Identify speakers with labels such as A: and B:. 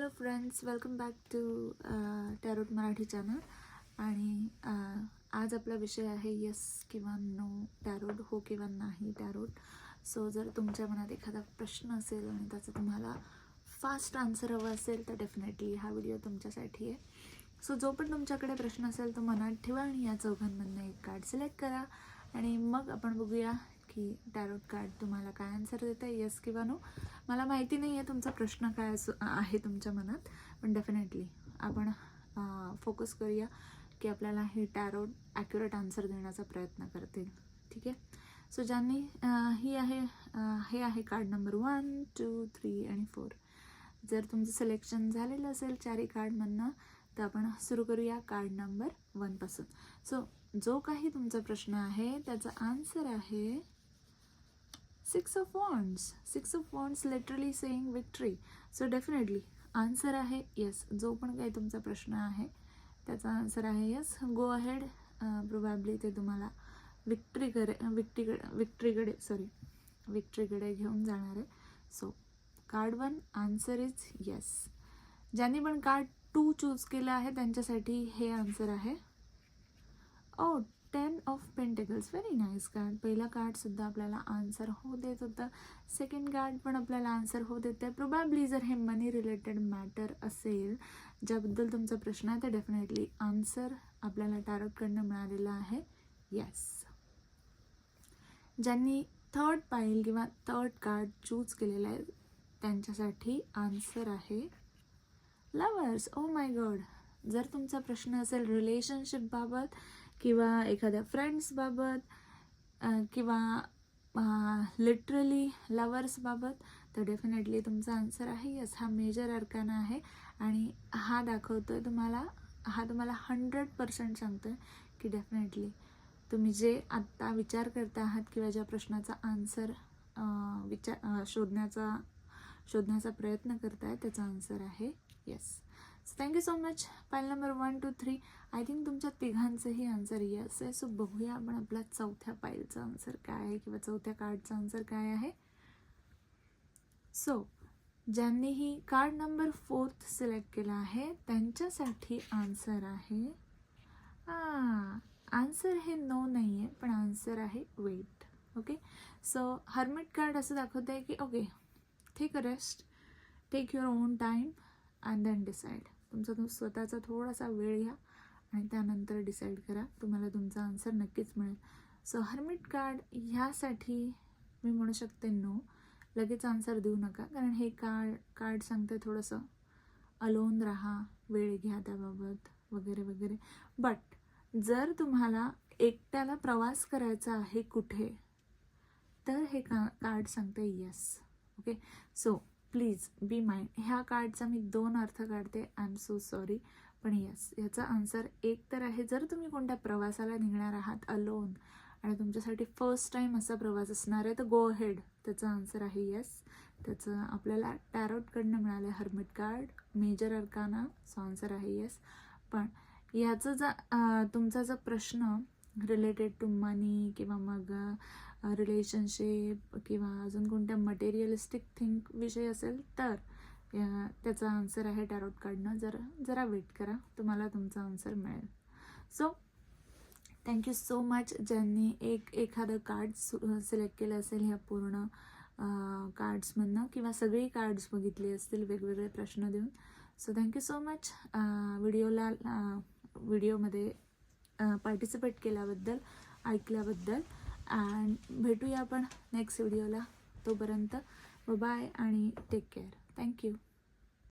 A: Hello friends welcome back to tarot Marathi channel आणि uh, आज आपला विषय आहे यस किंवा नो टॅरोट हो किंवा नाही टॅरोट सो जर तुमच्या मनात एखादा प्रश्न असेल आणि त्याचा तुम्हाला फास्ट आन्सर हवं असेल तर डेफिनेटली हा व्हिडिओ तुमच्यासाठी आहे. सो जो पण तुमच्याकडे प्रश्न असेल तो मनात ठेवा आणि या चौघांमधनं एक कार्ड सिलेक्ट करा. आणि मग आपण बघूया की टॅरोट कार्ड तुम्हाला काय आन्सर देतं आहे येस किंवा नो मला माहिती नाही आहे तुमचा प्रश्न काय असो आहे तुमच्या मनात पण डेफिनेटली आपण फोकस करूया की आपल्याला हे टॅरोट ॲक्युरेट आन्सर देण्याचा प्रयत्न करतील. ठीक आहे? सो ज्यांनी ही आहे हे आहे card number one two three आणि फोर जर तुमचं सिलेक्शन झालेलं असेल चारही कार्डमधनं तर आपण सुरू करूया कार्ड नंबर वनपासून सो जो काही तुमचा प्रश्न आहे त्याचा आन्सर आहे six of wands six of wands literally saying victory so definitely answer आहे येस जो पण काही तुमचा प्रश्न आहे त्याचा आन्सर आहे येस गो अहेड प्रोबॅबली ते तुम्हाला विक्ट्रीकडे विक्ट्रीकडे विक्ट्रीकडे सॉरी विक्ट्रीकडे घेऊन जाणार आहे. So card one answer is yes ज्यांनी पण कार्ड टू चूज केलं आहे त्यांच्यासाठी हे आन्सर आहे. ओ ten of pentacles very nice card पहिला कार्डसुद्धा आपल्याला आन्सर हो देत होतं. सेकंड कार्ड पण आपल्याला आन्सर हो देते. प्रोबॅबली जर हे मनी रिलेटेड मॅटर असेल ज्याबद्दल तुमचा प्रश्न आहे तर डेफिनेटली आन्सर आपल्याला टॅरोटकडनं मिळालेला आहे. येस ज्यांनी थर्ड पाईल किंवा थर्ड कार्ड चूज केलेलं आहे त्यांच्यासाठी आन्सर आहे. लवर्स ओ माय गॉड जर तुमचा प्रश्न असेल रिलेशनशिपबाबत किंवा एखाद्या फ्रेंड्सबाबत किंवा लिटरली लवर्सबाबत तर डेफिनेटली तुमचा आन्सर आहे यस हा मेजर अर्काना आहे. आणि हा दाखवतो आहे तुम्हाला हा तुम्हाला हंड्रेड पर्सेंट सांगतो आहे की डेफिनेटली तुम्ही जे आत्ता विचार करता आहात किंवा ज्या प्रश्नाचा आन्सर विचार शोधण्याचा शोधण्याचा प्रयत्न करताय त्याचा आन्सर आहे yes so thank you so much file number one two three I think तुमच्या तिघांचंही आन्सर येस आहे. सो बघूया आपण आपला चौथ्या पाईलचा आन्सर काय आहे किंवा चौथ्या कार्डचा आन्सर काय आहे. सो ज्यांनीही कार्ड नंबर फोर्थ सिलेक्ट केला आहे त्यांच्यासाठी आन्सर आहे. आन्सर हे नो नाही आहे पण आन्सर आहे wait okay so hermit card असं दाखवतं आहे की okay take a rest take your own time and then decide तुमचा तुम स्वतःचा थोडासा वेळ घ्या आणि त्यानंतर डिसाईड करा. तुम्हाला तुमचा आन्सर नक्कीच मिळेल. सो हर्मिट कार्ड ह्यासाठी मी म्हणू शकते नो लगेच आन्सर देऊ नका. कारण हे कार्ड कार्ड सांगते थोडंसं अलोन राहा वेळ घ्या त्याबाबत वगैरे वगैरे. बट जर तुम्हाला एकट्याला प्रवास करायचा आहे कुठे तर हे का कार्ड सांगते yes okay so please be mind ह्या कार्डचा मी दोन अर्थ काढते. आय एम सो सॉरी पण येस याचा आन्सर एक तर आहे जर तुम्ही कोणत्या प्रवासाला निघणार आहात अलोन आणि तुमच्यासाठी फर्स्ट टाईम असा प्रवास असणार आहे तर गो हेड त्याचा आन्सर आहे येस त्याचं आपल्याला टॅरोटकडनं मिळालं आहे hermit card major arcana so answer आहे येस पण ह्याचं जर तुमचा जर प्रश्न रिलेटेड टू मनी किंवा मग रिलेशनशिप किंवा अजून कोणत्या मटेरियलिस्टिक थिंक विषय असेल तर त्याचा आन्सर आहे टॅरोट कार्डनं जरा जरा वेट करा. तुम्हाला तुमचा आन्सर मिळेल. सो थँक्यू सो मच ज्यांनी एक एखादं कार्ड सिलेक्ट केलं असेल ह्या पूर्ण कार्ड्समधनं किंवा सगळी कार्ड्स बघितली असतील वेगवेगळे प्रश्न देऊन. सो थँक्यू सो मच व्हिडिओला व्हिडिओमध्ये पार्टिसिपेट केल्याबद्दल ऐकल्याबद्दल. अँड भेटूया आपण नेक्स्ट व्हिडिओला तोपर्यंत बाय आणि टेक केअर थँक्यू